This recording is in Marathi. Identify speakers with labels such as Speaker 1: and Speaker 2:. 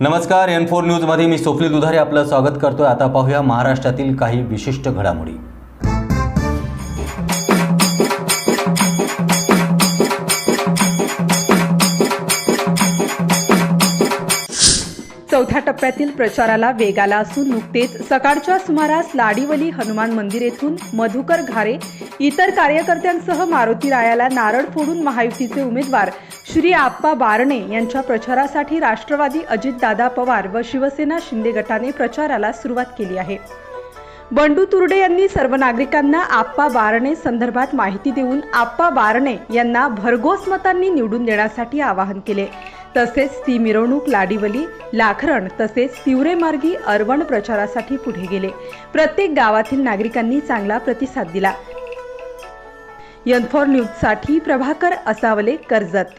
Speaker 1: नमस्कार एन फोर न्यूजमध्ये मी सोफली दुधारे आपलं स्वागत करतोय. आता पाहूया महाराष्ट्रातील काही विशिष्ट घडामोडी.
Speaker 2: टप्प्यातील प्रचाराला वेग आला असून नुकतेच सकाळच्या सुमारास लाडीवली हनुमान मंदिर येथून मधुकर घारे इतर कार्यकर्त्यांसह मारुती रायाला नारळ फोडून महायुतीचे उमेदवार श्री आप्पा बारणे यांच्या प्रचारासाठी राष्ट्रवादी अजितदादा पवार व शिवसेना शिंदे गटाने प्रचाराला सुरुवात केली आहे. बंडू तुर्डे यांनी सर्व नागरिकांना आप्पा बारणे संदर्भात माहिती देऊन आप्पा बारणे यांना भरघोस मतांनी निवडून देण्यासाठी आवाहन केले. तसेच ती मिरवणूक लाडीवली लाखरण तसेच तिवरे मार्गी अरवण प्रचारासाठी पुढे गेले. प्रत्येक गावातील नागरिकांनी चांगला प्रतिसाद दिला. यनफॉर न्यूजसाठी प्रभाकर असावले कर्जत.